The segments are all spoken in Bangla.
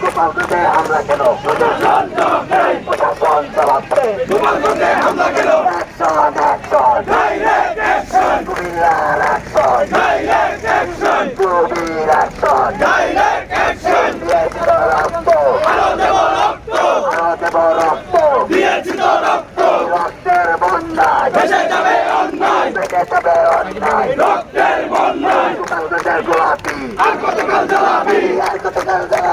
গোপালগঞ্জে হামলা কেন প্রশাসন চালাচ্ছে অ্যাকশন অ্যাকশন কুমিল্লার অ্যাকশন গভীর অ্যাকশন দিয়েছিল রক্ত আরও দেব রক্ত রক্তের বন্যায় বেঁচে যাবে অন্যায় গোপালগঞ্জের গোলাপি আর জ্বালাবি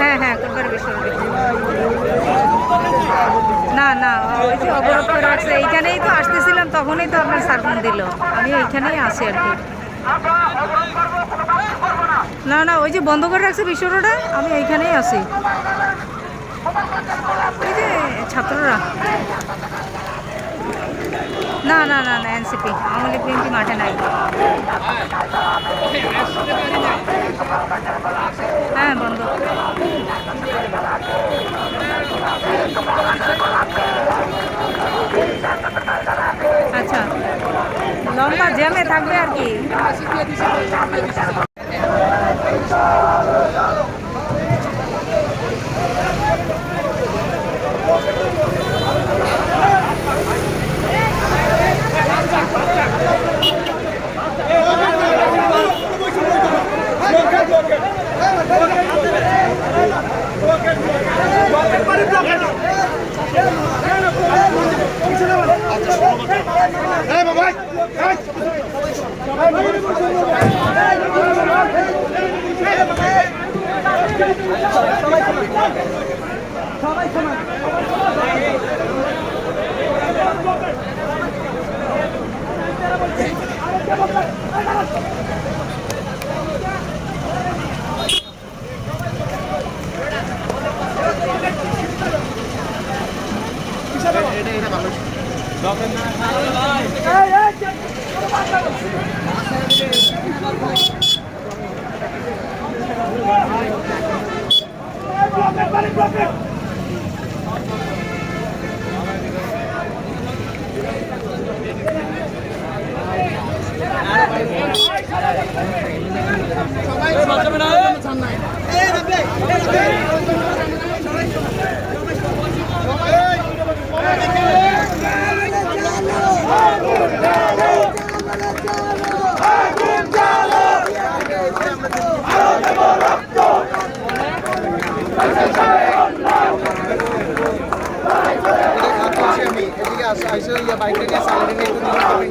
হ্যাঁ হ্যাঁ কোরবানি বিশ্বরোডে না না, ওই যে অবরোধ করে রাখছে, এইখানেই তো আসতেছিলাম, তখনই তো আপনার সারফোন দিল। আমি এইখানেই আছি আর কি। না না, ওই যে বন্ধ করে রাখছে বিশ্ব আমি এইখানেই আছি। এই যে ছাত্ররা। না না না না, এনসিপি, আওয়ামী লীগ, বিএনপি মাঠে নাই। হ্যাঁ বন্ধ। আচ্ছা লম্বা জ্যামে থাকবে আর কি আমি এদিকে আসে আইসে ইয়া বাইকটা নিয়ে সাইডে নিয়ে একটু শপিং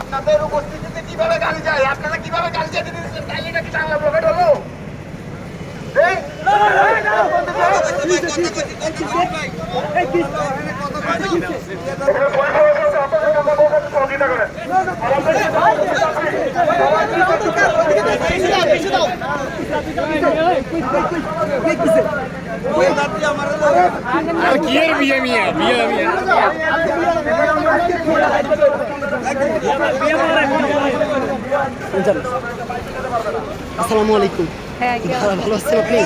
আপনাদের উপস্থিতিতে কীভাবে গাড়ি যায় আপনারা কীভাবে গাড়ি যেতে দিচ্ছেন তাই এটা কি টাঙ্গা ব্লকেট হলো এই? আর কি এর বিয়ে মিয়া? বিয়ে মিয়া। আসসালামু আলাইকুম। ভালো আছেন আপনি?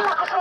Allah'a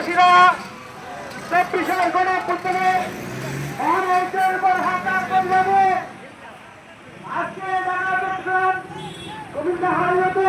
দেশবাসীরা চব্বিশের গণপুত্রে অনেকের উপর হামলা করবে আজকে জানা যাচ্ছেন কবিতা হারিয়েছে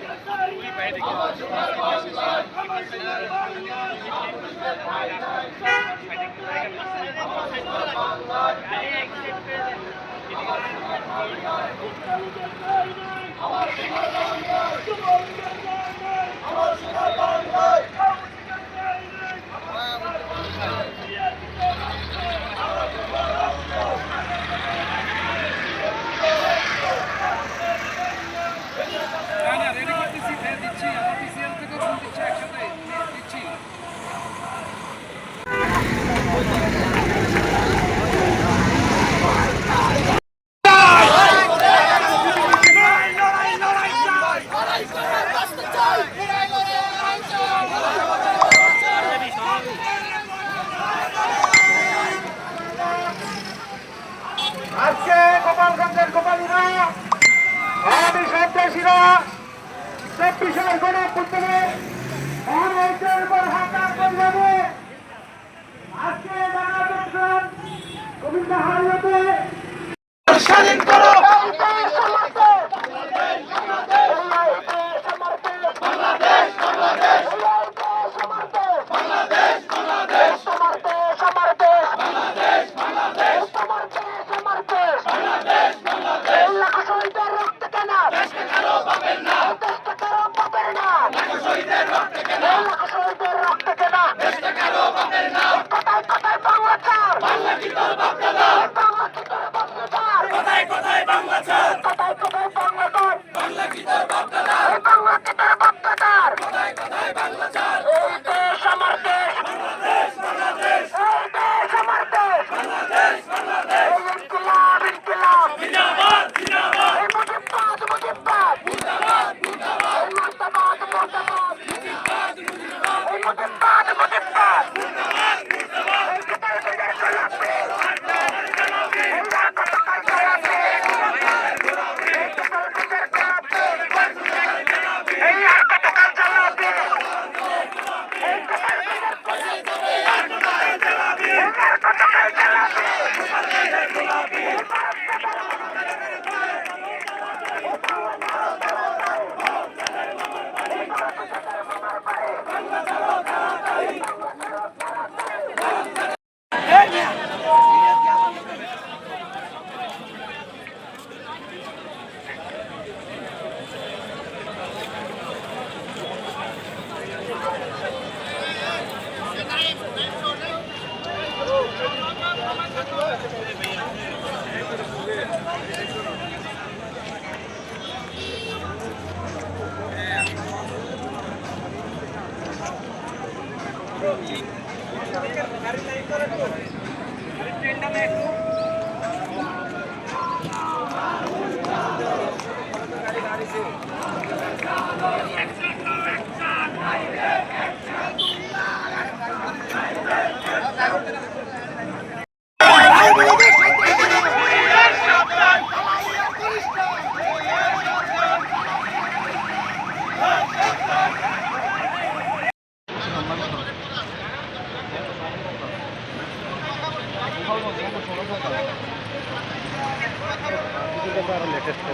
আমার স্বাধীন ট্রেনটা একটু গাড়ি আসতে